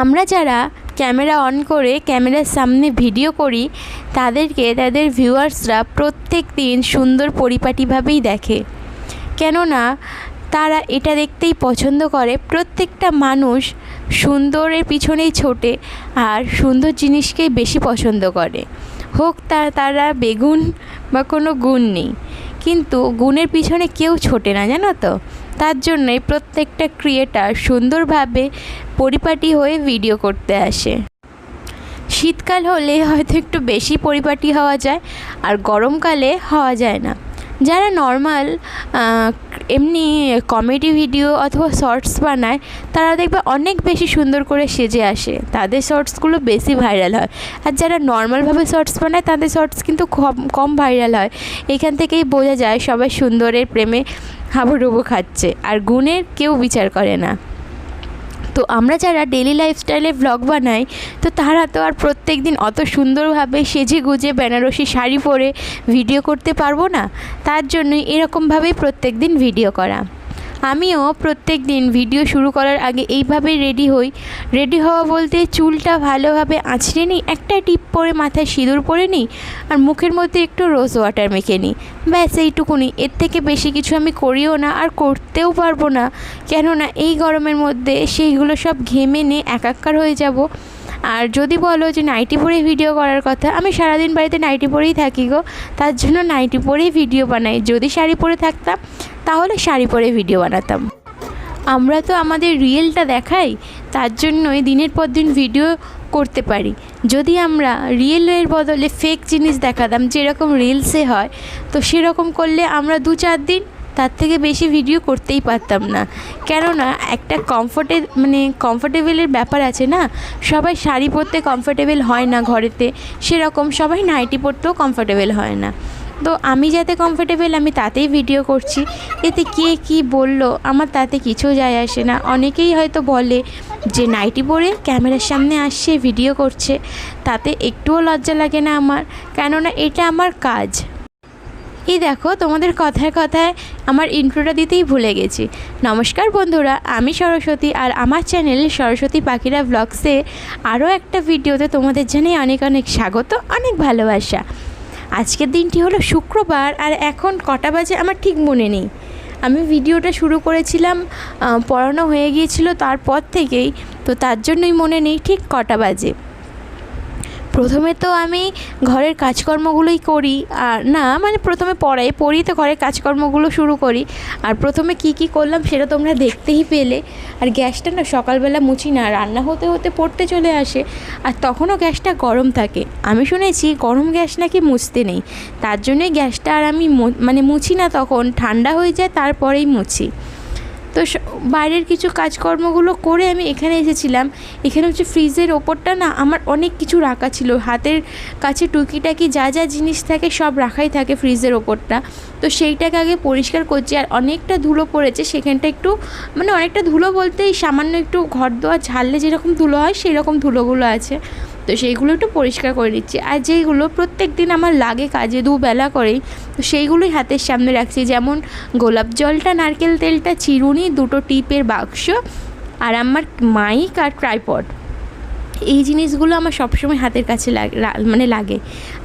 আমরা যারা camera on করে ক্যামেরার সামনে ভিডিও করি, তাদেরকে, তাদের ভিউয়ার্সরা প্রত্যেক দিন সুন্দর পরিপাটিভাবেই দেখে। কেননা, তারা এটা দেখতেই পছন্দ করে, প্রত্যেকটা মানুষ সুন্দরের পিছনেই ছোটে আর সুন্দর জিনিসকেই বেশি পছন্দ করে। হোক তা, তারা বেগুন বা কোনো গুণ নেই, কিন্তু গুণের পিছনে কেউ ছোটে না, জানো তো? তার জন্যই প্রত্যেকটা ক্রিয়েটার সুন্দরভাবে পরিপাটি হয়ে ভিডিও করতে আসে। শীতকাল হলে হয়তো একটু বেশি পরিপাটি হওয়া যায় আর গরমকালে হওয়া যায় না। যারা নর্মাল এমনি কমেডি ভিডিও অথবা শর্টস বানায়, তারা দেখবে অনেক বেশি সুন্দর করে সেজে আসে। তাদের শর্টসগুলো বেশি ভাইরাল হয়। আর যারা নর্মালভাবে শর্টস বানায়, তাদের শর্টস কিন্তু কম কম ভাইরাল হয়। এখান থেকেই বোঝা যায় সবাই সুন্দরের প্রেমে হাবুডুবু খাচ্ছে। আর গুণের কেউ বিচার করে না। তো আমরা যারা ডেলি লাইফস্টাইলে ব্লগ বানাই, তো তারা তো আর প্রত্যেক দিন অত সুন্দরভাবে সেজে গুজে বেনারসি শাড়ি পরে ভিডিও করতে পারব না। তার জন্যই এরকমভাবেই প্রত্যেক দিন ভিডিও করা। আমিও প্রত্যেক দিন ভিডিও শুরু করার আগে এইভাবেই রেডি হই। রেডি হওয়া বলতে চুলটা ভালোভাবে আঁচড়ে নিই, একটা টিপ পরে মাথায় সিঁদুর পরে নিই আর মুখের মধ্যে একটু রোজ ওয়াটার মেখে নিই। ব্যাস, এইটুকুনি। এর থেকে বেশি কিছু আমি করিও না আর করতেও পারব না। কেননা এই গরমের মধ্যে সেইগুলো সব ঘেমে নিয়ে একাকার হয়ে যাব। আর যদি বলো যে নাইটি পরেই ভিডিও করার কথা, আমি সারাদিন বাড়িতে নাইটি পরেই থাকি গো। তার জন্য নাইটি পরেই ভিডিও বানাই। যদি শাড়ি পরে থাকতাম, তাহলে শাড়ি পরে ভিডিও বানাতাম। আমরা তো আমাদের রিয়েলটা দেখাই, তার জন্যই দিনের পর দিন ভিডিও করতে পারি। যদি আমরা রিয়েলের বদলে ফেক জিনিস দেখাতাম, যেরকম রিলসে হয়, তো সেরকম করলে আমরা দু চার দিন তার থেকে বেশি ভিডিও করতেই পারতাম না। কেননা একটা কমফোর্টে মানে কমফোর্টেবলের ব্যাপার আছে না? সবাই শাড়ি পরতে কমফোর্টেবল হয় না ঘরেতে। সেরকম সবাই নাইটি পরতেও কমফোর্টেবল হয় না। তো আমি যাতে কমফোর্টেবল আমি তাতেই ভিডিও করছি। এতে কে কি বলল? আমার তাতে কিছু যায় আসে না। অনেকেই হয়তো বলে যে নাইটি পরে ক্যামেরার সামনে আসছে ভিডিও করছে। তাতে একটুও লজ্জা লাগে না আমার। কেননা এটা আমার কাজ। এই দেখো, তোমাদের কথায় কথায় আমার ইন্ট্রোটা দিতেই ভুলে গেছি। নমস্কার বন্ধুরা, আমি সরস্বতী আর আমার চ্যানেল সরস্বতী পাখিরা ব্লগসে আরও একটা ভিডিওতে তোমাদের জানাই অনেক অনেক স্বাগত, অনেক ভালোবাসা। আজকের দিনটি হলো শুক্রবার আর এখন কটা বাজে আমার ঠিক মনে নেই। আমি ভিডিওটা শুরু করেছিলাম পড়ানো হয়ে গিয়েছিল তারপর থেকেই, তো তার জন্যই মনে নেই ঠিক কটা বাজে। প্রথমে তো আমি ঘরের কাজকর্মগুলোই করি, আর না মানে প্রথমে পড়াই পড়ি তো ঘরের কাজকর্মগুলো শুরু করি। আর প্রথমে কি কি করলাম সেটা তোমরা দেখতেই পেলে। আর গ্যাসটা না সকালবেলা মুছি না, রান্না হতে হতে পড়তে চলে আসে, আর তখনও গ্যাসটা গরম থাকে। আমি শুনেছি গরম গ্যাস নাকি মুছতে নেই, তার জন্যই গ্যাসটা আর আমি মানে মুছি না তখন, ঠান্ডা হয়ে যায় তারপরেই মুছি। তো বাইরের কিছু কাজকর্মগুলো করে আমি এখানে এসেছিলাম। এখানে হচ্ছে ফ্রিজের ওপরটা না আমার অনেক কিছু রাখা ছিল। হাতের কাছে টুকিটাকি যা যা জিনিস থাকে সব রাখাই থাকে ফ্রিজের ওপরটা। তো সেইটাকে আগে পরিষ্কার করছি আর অনেকটা ধুলো পড়েছে। সেখানটা একটু মানে অনেকটা ধুলো বলতে এই সামান্য একটু ঘর দোয়া ঝাড়লে যেরকম ধুলো হয় সেই রকম ধুলোগুলো আছে। তো সেইগুলো একটু পরিষ্কার করে নিচ্ছি। আর যেইগুলো প্রত্যেক দিন আমার লাগে কাজে, দুবেলা করেই, তো সেইগুলোই হাতের সামনে রাখছি। যেমন গোলাপ জলটা, নারকেল তেলটা, চিরুনি দুটো টিপের বাক্স, আর আমার মাইক আর ট্রাইপড। এই জিনিসগুলো আমার সবসময় হাতের কাছে লাগে মানে লাগে।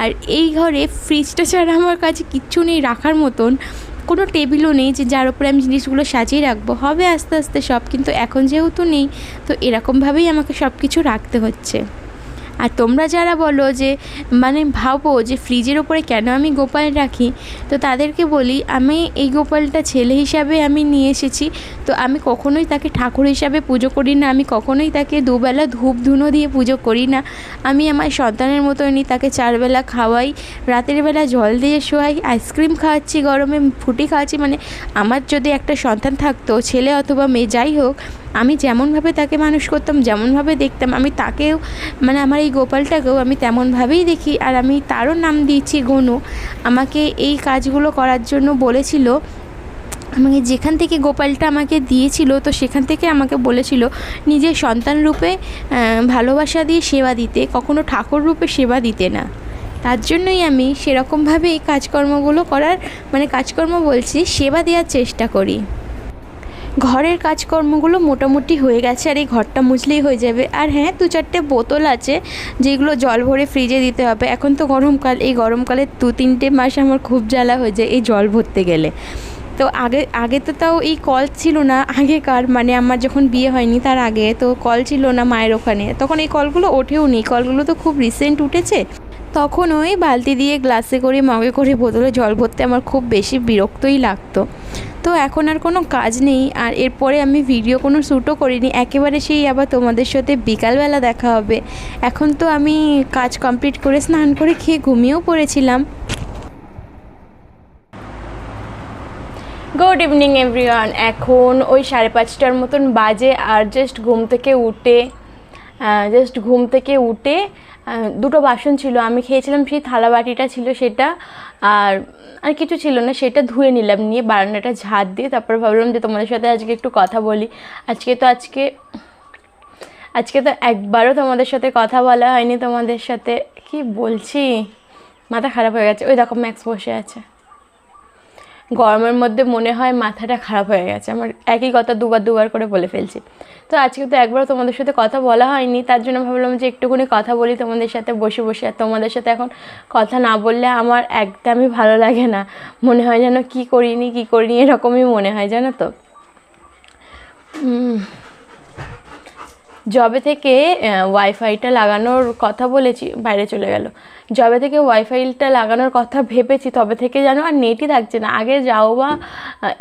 আর এই ঘরে ফ্রিজটা ছাড়া আমার কাছে কিচ্ছু নেই রাখার মতন। কোনো টেবিলও নেই যে যার উপরে আমি জিনিসগুলো সাজিয়ে রাখব। হবে আস্তে আস্তে সব, কিন্তু এখন যেহেতু নেই, তো এরকমভাবেই আমাকে সব কিছু রাখতে হচ্ছে। আর তোমরা যারা বলো যে মানে ভাবো যে ফ্রিজের ওপরে কেন আমি গোপাল রাখি, তো তাদেরকে বলি, আমি এই গোপালটা ছেলে হিসাবে আমি নিয়ে এসেছি, তো আমি কখনোই তাকে ঠাকুর হিসাবে পুজো করি না, আমি কখনোই তাকে দুবেলা ধূপ ধুনো দিয়ে পুজো করি না। আমি আমার সন্তানের মতনই তাকে চারবেলা খাওয়াই, রাতের বেলা জল দিয়ে শোয়াই, আইসক্রিম খাওয়াচ্ছি, গরমে ফুটি খাওয়াচ্ছি মানে আমার যদি একটা সন্তান থাকতো, ছেলে অথবা মেয়ে, যাই হোক আমি যেমনভাবে তাকে মানুষ করতাম, যেমনভাবে দেখতাম, আমি তাকেও মানে আমার এই গোপালটাকেও আমি তেমনভাবেই দেখি। আর আমি তারও নাম দিয়েছি গনু। আমাকে এই কাজগুলো করার জন্য বলেছিল, আমাকে যেখান থেকে গোপালটা আমাকে দিয়েছিল, তো সেখান থেকে আমাকে বলেছিল, নিজের সন্তান রূপে ভালোবাসা দিয়ে সেবা দিতে, কখনো ঠাকুর রূপে সেবা দিতে না। তার জন্যই আমি সেরকমভাবেই কাজকর্মগুলো করার মানে কাজকর্ম বলছি, সেবা দেওয়ার চেষ্টা করি। ঘরের কাজকর্মগুলো মোটামুটি হয়ে গেছে আর এই ঘরটা মুছলেই হয়ে যাবে। আর হ্যাঁ দু চারটে বোতল আছে যেগুলো জল ভরে ফ্রিজে দিতে হবে। এখন তো গরমকাল, এই গরমকালে দু তিনটে মাস আমার খুব জ্বালা হয়ে যায় এই জল ভরতে গেলে। তো আগে আগে তো তাও এই কল ছিল না, আগেকার মানে আমার যখন বিয়ে হয়নি তার আগে, তো কল ছিল না মায়ের ওখানে। তখন এই কলগুলো ওঠেও নি কলগুলো তো খুব রিসেন্ট উঠেছে। তখন ওই বালতি দিয়ে গ্লাসে করে মগে করে বোতলে জল ভরতে আমার খুব বেশি বিরক্তই লাগতো। তো এখন আর কোনো কাজ নেই। আর এরপরে আমি ভিডিও কোনো শ্যুটও করিনি। একেবারে সেই আবার তোমাদের সাথে বিকালবেলা দেখা হবে। এখন তো আমি কাজ কমপ্লিট করে স্নান করে খেয়ে ঘুমিয়েও পড়েছিলাম। গুড ইভিনিং এভরিওয়ান এখন ওই সাড়ে পাঁচটার মতন বাজে আর জাস্ট ঘুম থেকে উঠে জাস্ট ঘুম থেকে উঠে দুটো বাসন ছিল। আমি খেয়েছিলাম সেই থালা বাটিটা ছিল সেটা, আর আর কিছু ছিল না, সেটা ধুয়ে নিলাম, নিয়ে বারান্দাটা ঝাড় দিয়ে তারপর ভাবলাম যে তোমাদের সাথে আজকে একটু কথা বলি। আজকে তো আজকে আজকে তো একবারও তোমাদের সাথে কথা বলা হয়নি তোমাদের সাথে। কি বলছি? মাথা খারাপ হয়ে গেছে। ওই দেখো, ম্যাক্স বসে আছে। গরমের মধ্যে মনে হয় মাথাটা খারাপ হয়ে গেছে। আমার একই কথা দুবার দুবার করে বলে ফেলছি। তো আজকে তো একবারও তোমাদের সাথে কথা বলা হয়নি, তার জন্য ভাবলাম যে একটুখানি কথা বলি তোমাদের সাথে, বসে বসে। আর তোমাদের সাথে এখন কথা না বললে আমার একদমই ভালো লাগে না। মনে হয় যেন কী করিনি কী করিনি, এরকমই মনে হয়, জানো তো? জবে থেকে ওয়াইফাইটা লাগানোর কথা বলেছি, বাইরে চলে গেল। জবে থেকে ওয়াইফাইটা লাগানোর কথা ভেবেছি, তবে থেকে যেন আর নেটই থাকছে না। আগে যাও বা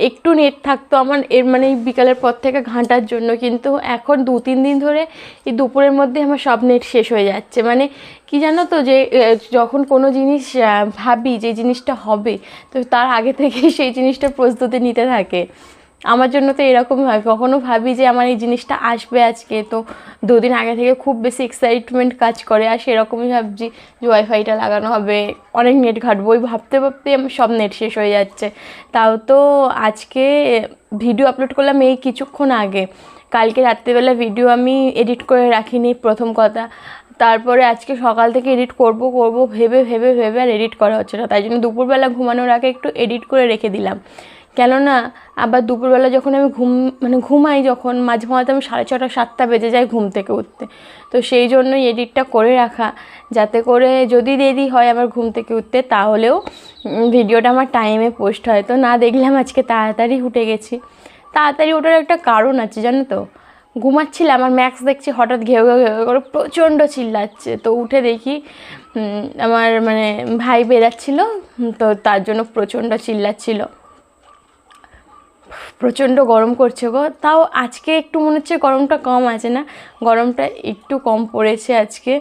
একটু নেট থাকতো আমার, এর মানে বিকালের পর থেকে ঘাঁটার জন্য। কিন্তু এখন দু তিন দিন ধরে এই দুপুরের মধ্যে আমার সব নেট শেষ হয়ে যাচ্ছে। মানে কি জানো তো যে যখন কোনো জিনিস ভাবি যে জিনিসটা হবে, তো তার আগে থেকে সেই জিনিসটার প্রস্তুতি নিতে থাকে। আমার জন্য তো এরকমই হয়। কখনো ভাবি যে আমার এই জিনিসটা আসবে আজকে, তো দুদিন আগে থেকে খুব বেশি এক্সাইটমেন্ট কাজ করে আর সেরকমই ভাবছি যে ওয়াইফাইটা লাগানো হবে। অনেক নেট ঘাটবো ওই ভাবতে ভাবতে আমার সব নেট শেষ হয়ে যাচ্ছে। তাও তো আজকে ভিডিও আপলোড করলাম এই কিছুক্ষণ আগে। কালকে রাত্রিবেলা ভিডিও আমি এডিট করে রাখিনি প্রথম কথা। তারপরে আজকে সকাল থেকে এডিট করব করব, ভেবে ভেবে ভেবে আর এডিট করা হচ্ছে না। তাই জন্য দুপুরবেলা ঘুমানোর আগে একটু এডিট করে রেখে দিলাম। কেননা আবার দুপুরবেলা যখন আমি ঘুম মানে ঘুমাই যখন, মাঝে মাঝে আমি সাড়ে ছটা, সাতটা বেজে যাই ঘুম থেকে উঠতে। তো সেই জন্যই এডিটটা করে রাখা, যাতে করে যদি দেরি হয় আমার ঘুম থেকে উঠতে, তাহলেও ভিডিওটা আমার টাইমে পোস্ট হয়। তো না দেখলাম আজকে তাড়াতাড়ি উঠে গেছি। তাড়াতাড়ি ওঠার একটা কারণ আছে, জানো তো? ঘুমাচ্ছিলাম আমার ম্যাক্স দেখছি হঠাৎ ঘেউ ঘেউ ঘেউ করে প্রচণ্ড চিল্লাচ্ছে। তো উঠে দেখি আমার মানে ভাই বেরাচ্ছিল, তো তার জন্য প্রচণ্ড চিল্লাচ্ছিল। প্রচণ্ড গরম করছে গো। তাও আজকে একটু মনে হচ্ছে গরমটা কম আছে না? গরমটা একটু কম পড়েছে আজকে।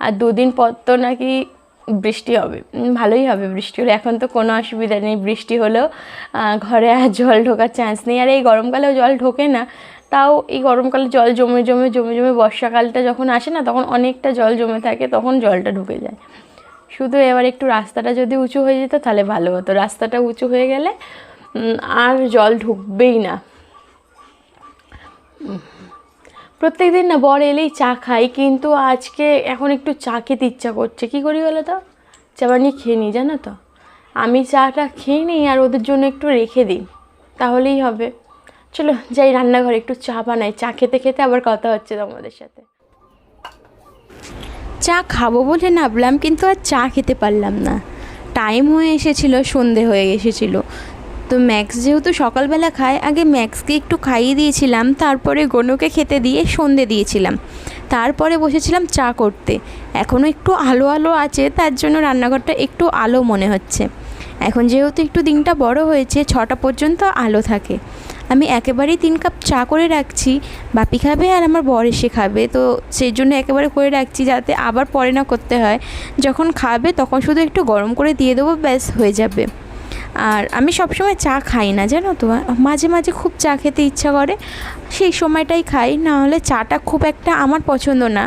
আর দুদিন পর তো নাকি বৃষ্টি হবে। ভালোই হবে বৃষ্টি হলে। এখন তো কোনো অসুবিধা নেই। বৃষ্টি হলেও ঘরে আর জল ঢোকার চান্স নেই। আর এই গরমকালেও জল ঢোকে না। তাও এই গরমকালে জল জমে জমে জমে জমে বর্ষাকালটা যখন আসে না, তখন অনেকটা জল জমে থাকে, তখন জলটা ঢুকে যায়। শুধু এবার একটু রাস্তাটা যদি উঁচু হয়ে যেত, তাহলে ভালো হতো। রাস্তাটা উঁচু হয়ে গেলে আর জল ঢুকবেই না। প্রত্যেক দিন না বর এলেই চা খাই, কিন্তু আজকে এখন একটু চা খেতে ইচ্ছা করছে। কী করি বলো তো? চা বানিয়ে খেয়ে নিই, জানো তো? আমি চাটা খেয়ে নিই আর ওদের জন্য একটু রেখে দিই, তাহলেই হবে। চলো যাই রান্নাঘরে একটু চা বানাই। চা খেতে খেতে আবার কথা হচ্ছে তোমাদের সাথে। চা খাব বলে নামলাম কিন্তু আর চা খেতে পারলাম না। টাইম হয়ে এসেছিল, সন্ধে হয়ে এসেছিল। তো ম্যাক্স যেহেতু সকালবেলা খায়, আগে ম্যাক্সকে একটু খাইয়ে দিয়েছিলাম, তারপরে গনুকে খেতে দিয়ে সন্ধে দিয়েছিলাম। তারপরে বসেছিলাম চা করতে। এখনও একটু আলো আলো আছে, তার জন্য রান্নাঘরটা একটু আলো মনে হচ্ছে। এখন যেহেতু একটু দিনটা বড় হয়েছে, ছটা পর্যন্ত আলো থাকে। আমি একেবারেই তিন কাপ চা করে রাখছি, বাপি খাবে আর আমার বর এসে খাবে, তো সেই জন্য একেবারে করে রাখছি যাতে আবার পরে না করতে হয়। যখন খাবে, তখন শুধু একটু গরম করে দিয়ে দেবো, ব্যাস, হয়ে যাবে। আর আমি সবসময় চা খাই না, জানো তো? মাঝে মাঝে খুব চা খেতে ইচ্ছা করে, সেই সময়টাই খাই। না হলে চাটা খুব একটা আমার পছন্দ না।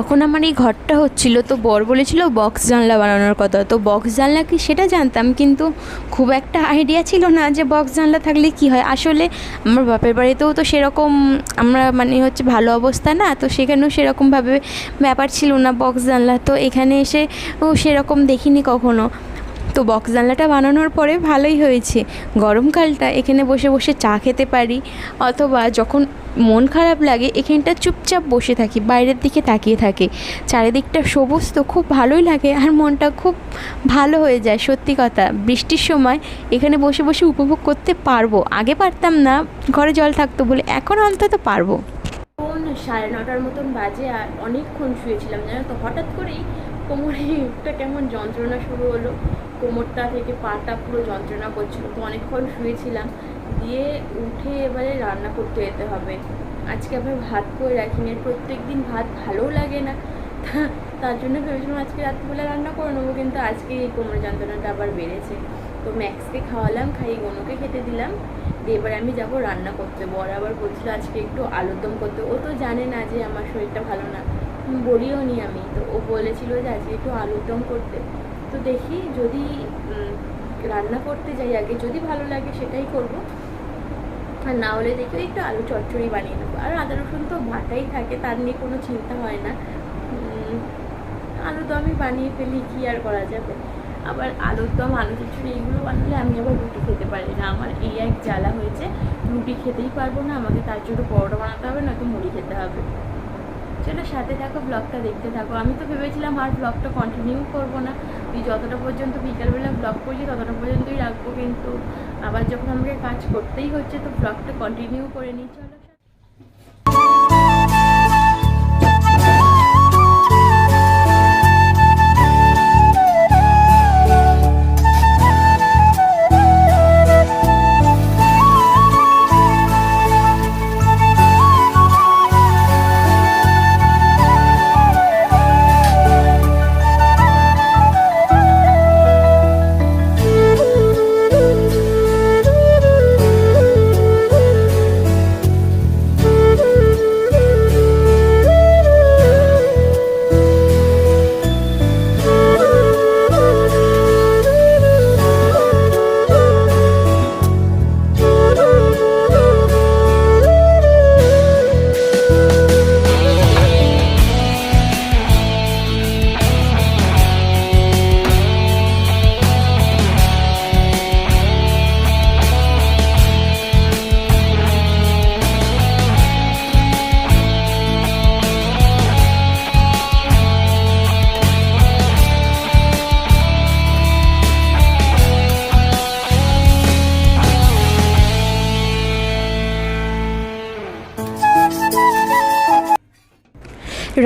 যখন আমার এই ঘরটা হচ্ছিল, তো বর বলেছিল বক্স জানলা বানানোর কথা। তো বক্স জানলা কি সেটা জানতাম, কিন্তু খুব একটা আইডিয়া ছিল না যে বক্স জানলা থাকলে কি হয়। আসলে আমার বাপের বাড়িতেও তো সেরকম আমরা মানে হচ্ছে ভালো অবস্থা না, তো সেখানেও সেরকমভাবে ব্যাপার ছিল না বক্স জানলা। তো এখানে এসে সেরকম দেখিনি কখনো। তো বক্স জানলাটা বানানোর পরে ভালোই হয়েছে। গরমকালটা এখানে বসে বসে চা খেতে পারি, অথবা যখন মন খারাপ লাগে এখানটা চুপচাপ বসে থাকি, বাইরের দিকে তাকিয়ে থাকে। চারিদিকটা সবুজ তো খুব ভালোই লাগে আর মনটা খুব ভালো হয়ে যায়, সত্যি কথা। বৃষ্টির সময় এখানে বসে বসে উপভোগ করতে পারব। আগে পারতাম না, ঘরে জল থাকতো বলে এখন অন্তত পারব। সাড়ে নটার মতন বাজে আর অনেকক্ষণ শুয়েছিলাম, জানো তো? হঠাৎ করেই কোমরে একটা কেমন যন্ত্রণা শুরু হলো। কোমরটা থেকে পাটা পুরো যন্ত্রণা করছিল, তো অনেকক্ষণ শুয়েছিলাম। দিয়ে উঠে এবারে রান্না করতে যেতে হবে। আজকে আমি ভাত করে রাখিনি প্রত্যেক দিন ভাত ভালোও লাগে না। তার জন্য ভেবেছিলাম আজকে রাত্রিবেলা রান্না করে নেব, কিন্তু আজকে এই কোমর যন্ত্রণাটা আবার বেড়েছে। তো ম্যাক্সকে খাওয়ালাম, খাইয়ে গনুকে খেতে দিলাম। দিয়ে এবার আমি যাব রান্না করতে। বর আবার বলছিল আজকে একটু আলুর দম করতে। ও তো জানে না যে আমার শরীরটা ভালো না। বলিও নি আমি। তো ও বলেছিল যে আজকে একটু আলুর দম করতে। তো দেখি যদি রান্না করতে যাই আগে, যদি ভালো লাগে সেটাই করব। আর না হলে দেখি একটু আলু চচ্চড়ি বানিয়ে নেব। আর আদা, রসুন তো ভাটাই থাকে, তার নিয়ে কোনো চিন্তা হয় না। আলু দমই বানিয়ে ফেলি, কি আর করা যাবে? আবার আলুর দম, আলু চচ্চড়ি এগুলো বানালে আমি আবার রুটি খেতে পারি না। আমার এই এক জ্বালা হয়েছে, রুটি খেতেই পারব না, আমাকে তার জন্য পরোটা বানাতে হবে, নয়তো মুড়ি খেতে হবে। চলো সাথে থাকো ব্লগটা দেখতে থাকো। আমি তো ভেবেছিলাম আর ব্লগটা কন্টিনিউ করব না। তুই যতটা পর্যন্ত বিকালবেলা ব্লগ করছি ততটা পর্যন্তই রাখব কিন্তু। আবার যখন আমাকে কাজ করতেই হচ্ছে, তো ব্লগটা কন্টিনিউ করে নিই। চলো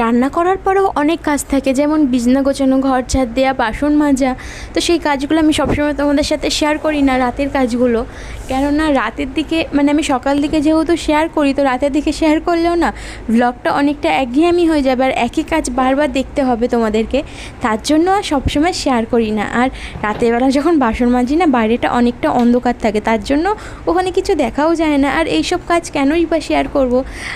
রান্না করার পরেও অনেক কাজ থাকে, যেমন বিছনা গোছানো, ঘর ছাদ দেওয়া বাসন মাজা। তো সেই কাজগুলো আমি সবসময় তোমাদের সাথে শেয়ার করি না রাতের কাজগুলো। কেননা রাতের দিকে মানে আমি সকাল দিকে যেহেতু শেয়ার করি, তো রাতের দিকে শেয়ার করলেও না ব্লগটা অনেকটা একঘেয়েমি হয়ে যাবে। আর একই কাজ বারবার দেখতে হবে তোমাদেরকে। তার জন্য আর সবসময় শেয়ার করি না। আর রাতের বেলা যখন বাসন মাজি না, বাইরেটা অনেকটা অন্ধকার থাকে। তার জন্য ওখানে কিছু দেখাও যায় না। আর এইসব কাজ কেনই বা শেয়ার করব?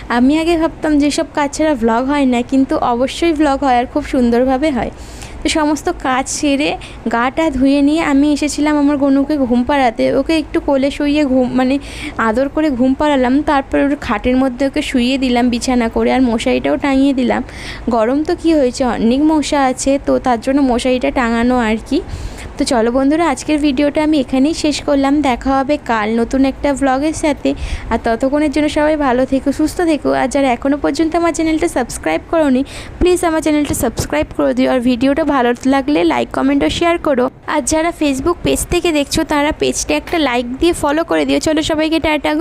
আমি আগে ভাবতাম, যেসব কাজ ছাড়া ভ্লগ হয় না কিন্তু অবশ্যই ব্লগ হয় আর খুব সুন্দরভাবে হয়। তো সমস্ত কাজ সেরে গাটা ধুয়ে নিয়ে আমি এসেছিলাম আমার গনুকে ঘুম পাড়াতে। ওকে একটু কোলে শুইয়ে ঘুম মানে আদর করে ঘুম পাড়ালাম। তারপর ওর খাটের মধ্যে ওকে শুইয়ে দিলাম, বিছানা করে আর মশারিটাও টাঙিয়ে দিলাম। গরম তো কি হয়েছে? অনেক মশা আছে, তো তার জন্য মশারিটা টাঙানো আর কি। তো চলো বন্ধুরা, আজকের ভিডিওটা আমি এখানেই শেষ করলাম। দেখা হবে কাল নতুন একটা ভ্লগের সাথে। আর ততক্ষণের জন্য সবাই ভালো থেকো, সুস্থ থেকো। আর যারা এখনও পর্যন্ত আমার চ্যানেলটা সাবস্ক্রাইব করোনি প্লিজ আমার চ্যানেলটা সাবস্ক্রাইব করে দিও। আর ভিডিওটা ভালো লাগলে লাইক কমেন্ট ও শেয়ার করো। আর যারা ফেসবুক পেজ থেকে দেখছ, তারা পেজটা একটা লাইক দিয়ে ফলো করে দিও। চলো সবাইকে টাটা